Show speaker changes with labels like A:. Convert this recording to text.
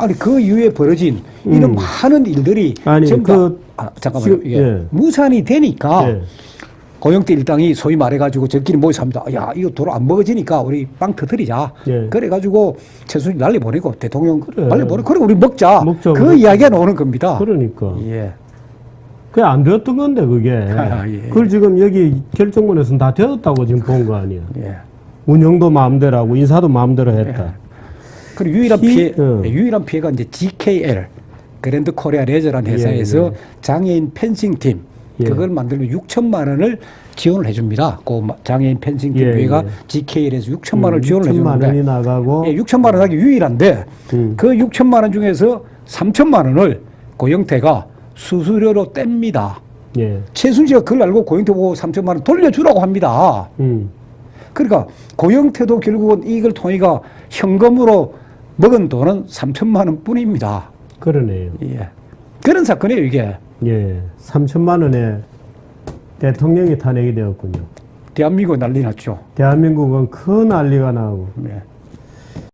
A: 아니 그 이후에 벌어진 이런 많은 일들이
B: 음. 아니,
A: 전부
B: 그
A: 다, 아, 잠깐만요. 이게
B: 예.
A: 무산이 되니까
B: 예.
A: 고영태 일당이 소위 말해가지고 저끼리 모여서 합니다. 야, 이거 도로 안 먹어지니까 우리 빵 터뜨리자.
B: 예.
A: 그래가지고 최순실 날리 보내고 대통령
B: 그래.
A: 날리 보내고 그래 우리 먹자.
B: 먹자,
A: 그
B: 그래.
A: 이야기가 나오는 겁니다.
B: 그러니까.
A: 예.
B: 그게 안 되었던 건데, 그게.
A: 아, 예.
B: 그걸 지금 여기 결정문에서는 다 되었다고 지금 본 거 아니야.
A: 예.
B: 운영도 마음대로 하고, 인사도 마음대로 했다.
A: 그리고 유일한
B: 피-
A: 피해,
B: 어.
A: 예, 유일한 피해가 이제 GKL 그랜드 코리아 레저라는
B: 예,
A: 회사에서
B: 예.
A: 장애인 펜싱 팀
B: 예.
A: 그걸 만들면 6천만 원을 지원을 해줍니다. 그 마- 장애인 펜싱팀
B: 예,
A: 회가
B: 예.
A: GKL에서 6천만 원을 지원을
B: 6천만 원이
A: 해주는데
B: 나가고,
A: 예, 6천만 원 하기 유일한데
B: 음.
A: 그 6천만 원 중에서 3천만 원을 고영태가 수수료로 뗍니다.
B: 예.
A: 최순실가 그걸 알고 고영태 보고 3천만 원 돌려주라고 합니다.
B: 음.
A: 그러니까 고영태도 결국은 이걸 통해가 현금으로 먹은 돈은 3천만 원 뿐입니다.
B: 그러네요.
A: 예. 그런 사건이에요, 이게.
B: 예. 3천만 원에 대통령이 탄핵이 되었군요.
A: 대한민국 난리 났죠.
B: 대한민국은 큰 난리가 나고,
A: 예.